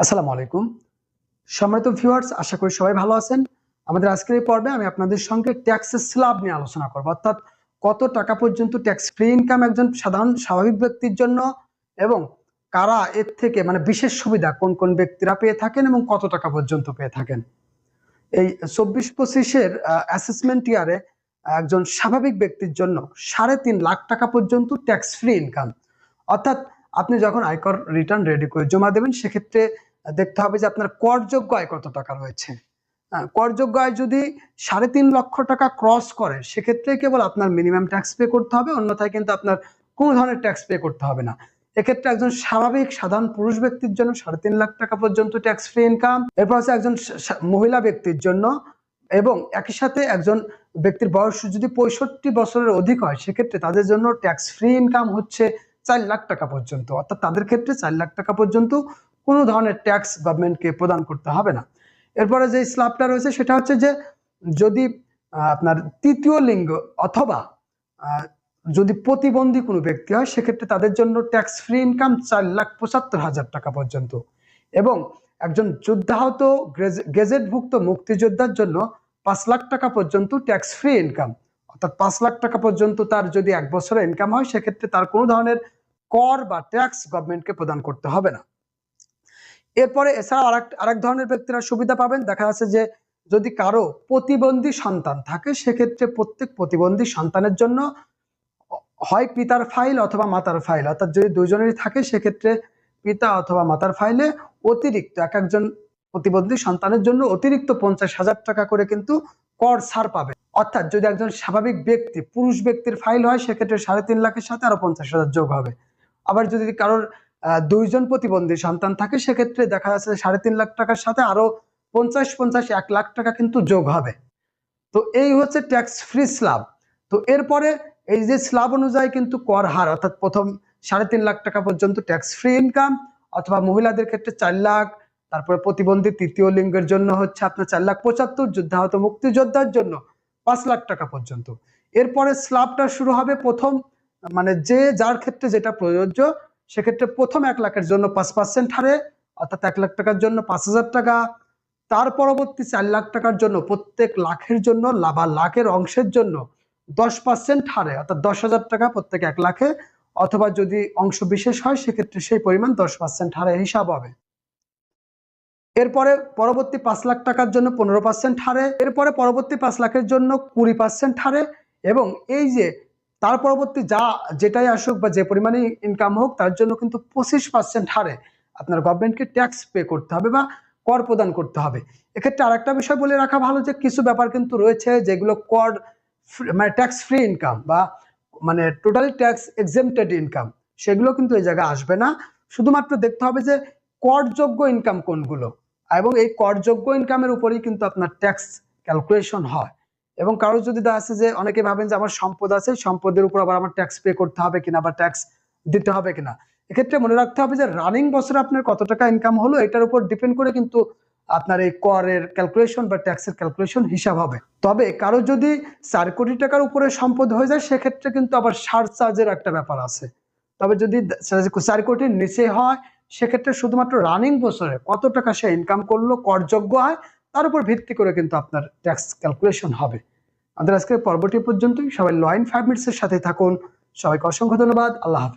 আসসালামু আলাইকুম। সম্মানিত ভিউয়ার্স আশা করি সবাই ভালো আছেন। আমাদের আজকের এই পর্বে আমি আপনাদের সঙ্গে ট্যাক্সের স্ল্যাব নিয়ে আলোচনা করব। অর্থাৎ কত টাকা পর্যন্ত ট্যাক্স ফ্রি ইনকাম একজন সাধারণ স্বাভাবিক ব্যক্তির জন্য এবং কারা এর থেকে মানে বিশেষ সুবিধা কোন কোন ব্যক্তিরা পেয়ে থাকেন এবং কত টাকা পর্যন্ত পেয়ে থাকেন। এই চব্বিশ পঁচিশের অ্যাসেসমেন্ট ইয়ারে একজন স্বাভাবিক ব্যক্তির জন্য সাড়ে তিন লাখ টাকা পর্যন্ত ট্যাক্স ফ্রি ইনকাম অর্থাৎ আপনি যখন আয়কর রিটার্ন রেডি করে জমা দেবেন, সেক্ষেত্রে দেখতে হবে যে আপনার করযোগ্য আয় কত টাকা রয়েছে। করযোগ্য আয় যদি সাড়ে তিন লক্ষ টাকা ক্রস করে, সেক্ষেত্রে কেবল আপনার মিনিমাম ট্যাক্স পে করতে হবে, অন্যথায় কিন্তু আপনার কোনো ধরনের ট্যাক্স পে করতে হবে না। এক্ষেত্রে একজন স্বাভাবিক সাধারণ পুরুষ ব্যক্তির জন্য সাড়ে তিন লাখ টাকা পর্যন্ত ট্যাক্স ফ্রি ইনকাম এরপর আছে একজন মহিলা ব্যক্তির জন্য, এবং একই সাথে একজন ব্যক্তির বয়স যদি পঁয়ষট্টি বছরের অধিক হয়, সেক্ষেত্রে তাদের জন্য ট্যাক্স ফ্রি ইনকাম হচ্ছে চার লাখ টাকা পর্যন্ত। অর্থাৎ তাদের ক্ষেত্রে চার লাখ টাকা পর্যন্ত কোনো ধরনের ট্যাক্স গভর্নমেন্টকে প্রদান করতে হবে না। এরপরে যে স্ল্যাবটা রয়েছে সেটা হচ্ছে যে যদি আপনার তৃতীয় লিঙ্গ অথবা যদি প্রতিবন্ধী কোনো ব্যক্তি হয়, সেক্ষেত্রে তাদের জন্য ট্যাক্স ফ্রি ইনকাম চার লাখ পঁচাত্তর হাজার টাকা পর্যন্ত। এবং একজন যুদ্ধাহত গেজেটভুক্ত মুক্তিযোদ্ধার জন্য পাঁচ লাখ টাকা পর্যন্ত ট্যাক্স ফ্রি ইনকাম অর্থাৎ পাঁচ লাখ টাকা পর্যন্ত তার যদি এক বছরের ইনকাম হয়, সেক্ষেত্রে তার কোনো ধরনের কর বা ট্যাক্স গভর্নমেন্টকে প্রদান করতে হবে না। এরপরে এছাড়া আরেক আরেক ধরনের ব্যক্তিরা সুবিধা পাবেন। দেখা যাচ্ছে যে যদি কারও প্রতিবন্ধী সন্তান থাকে, সেক্ষেত্রে প্রত্যেক প্রতিবন্ধী সন্তানের জন্য হয় পিতার ফাইল অথবা মাতার ফাইল। অর্থাৎ যদি দুজনেরই থাকে, সেক্ষেত্রে পিতা অথবা মাতার ফাইলে অতিরিক্ত এক একজন প্রতিবন্ধী সন্তানের জন্য অতিরিক্ত পঞ্চাশ হাজার টাকা করে কিন্তু কর ছাড় পাবে। অর্থাৎ যদি একজন স্বাভাবিক ব্যক্তি, পুরুষ ব্যক্তির ফাইল হয়, সেক্ষেত্রে সাড়ে তিন লাখের সাথে আরও পঞ্চাশ হাজার যোগ হবে। আবার যদি কারোর দুইজন প্রতিবন্ধী সন্তান থাকে, সেক্ষেত্রে দেখা যাচ্ছে সাড়ে তিন লাখ টাকার সাথে আরও পঞ্চাশ পঞ্চাশ, এক লাখ টাকা কিন্তু যোগ হবে। তো এই হচ্ছে ট্যাক্স ফ্রি স্ল্যাব তো এরপরে এই যে স্ল্যাব অনুযায়ী কিন্তু কর হার, অর্থাৎ প্রথম সাড়ে তিন লাখ টাকা পর্যন্ত ট্যাক্স ফ্রি ইনকাম অথবা মহিলাদের ক্ষেত্রে চার লাখ, তারপরে প্রতিবন্ধী তৃতীয় লিঙ্গের জন্য হচ্ছে আপনার চার লাখ পঁচাত্তর, যুদ্ধাহত মুক্তিযোদ্ধার জন্য পাঁচ লাখ টাকা পর্যন্ত। এরপরে স্ল্যাবটা শুরু হবে প্রথম মানে যে যার ক্ষেত্রে যেটা প্রযোজ্য সেক্ষেত্রে প্রথম এক লাখের জন্য পাঁচ পার্সেন্ট হারে, অর্থাৎ এক লাখ টাকার জন্য পাঁচ হাজার টাকা। তার পরবর্তী চার লাখ টাকার জন্য প্রত্যেক লাখের জন্য লা- বা লাখের অংশের জন্য দশ পার্সেন্ট হারে, অর্থাৎ দশ হাজার টাকা প্রত্যেক এক লাখে, অথবা যদি অংশ বিশেষ হয়, সেক্ষেত্রে সেই পরিমাণ দশ পার্সেন্ট হারে হিসাব হবে। এরপরে পরবর্তী পাঁচ লাখ টাকার জন্য পনেরো পার্সেন্ট হারে, এরপরে পরবর্তী পাঁচ লাখের জন্য কুড়ি পার্সেন্ট হারে, এবং এই যে তার পরবর্তী যা, যেটাই আসুক বা যে পরিমাণে ইনকাম হোক, তার জন্য কিন্তু পঁচিশ পার্সেন্ট হারে আপনার গভর্নমেন্টকে ট্যাক্স পে করতে হবে বা কর প্রদান করতে হবে। এক্ষেত্রে আরেকটা বিষয় বলে রাখা ভালো যে, কিছু ব্যাপার কিন্তু রয়েছে যেগুলো কর মানে ট্যাক্স ফ্রি ইনকাম বা মানে টোটালি ট্যাক্স এক্সেমটেড ইনকাম সেগুলো কিন্তু এই জায়গায় আসবে না। শুধুমাত্র দেখতে হবে যে, করযোগ্য ইনকাম কোনগুলো, এবং এই করযোগ্য ইনকামের উপরেই কিন্তু আপনার ট্যাক্স ক্যালকুলেশন হয়। এবং কারও যদি দেখা আছে যে অনেকে ভাবেন যে আমার সম্পদ আছে সম্পদের উপর আবার আমার ট্যাক্স পে করতে হবে কিনা বা ট্যাক্স দিতে হবে কিনা? এক্ষেত্রে মনে রাখতে হবে যে রানিং বছরে আপনার কত টাকা ইনকাম হলো, এটার উপর ডিপেন্ড করে কিন্তু আপনার এই করের ক্যালকুলেশন বা ট্যাক্সের ক্যালকুলেশন হিসাব হবে। তবে কারও যদি চার কোটি টাকার উপরে সম্পদ হয়ে যায়, সেক্ষেত্রে কিন্তু আবার সার চার্জের একটা ব্যাপার আছে। তবে যদি চার কোটির নিচে হয়, সেক্ষেত্রে শুধুমাত্র রানিং বছরে কত টাকা সে ইনকাম করল, করযোগ্য হয় তার উপর ভিত্তি করে কিন্তু আপনার ট্যাক্স ক্যালকুলেশন হবে। আমাদের আজকের পর্বটি পর্যন্তই। সবাই লয়েন ফাইভ মিনিটসের সাথে থাকুন। সবাইকে অসংখ্য ধন্যবাদ। আল্লাহ হাফেজ।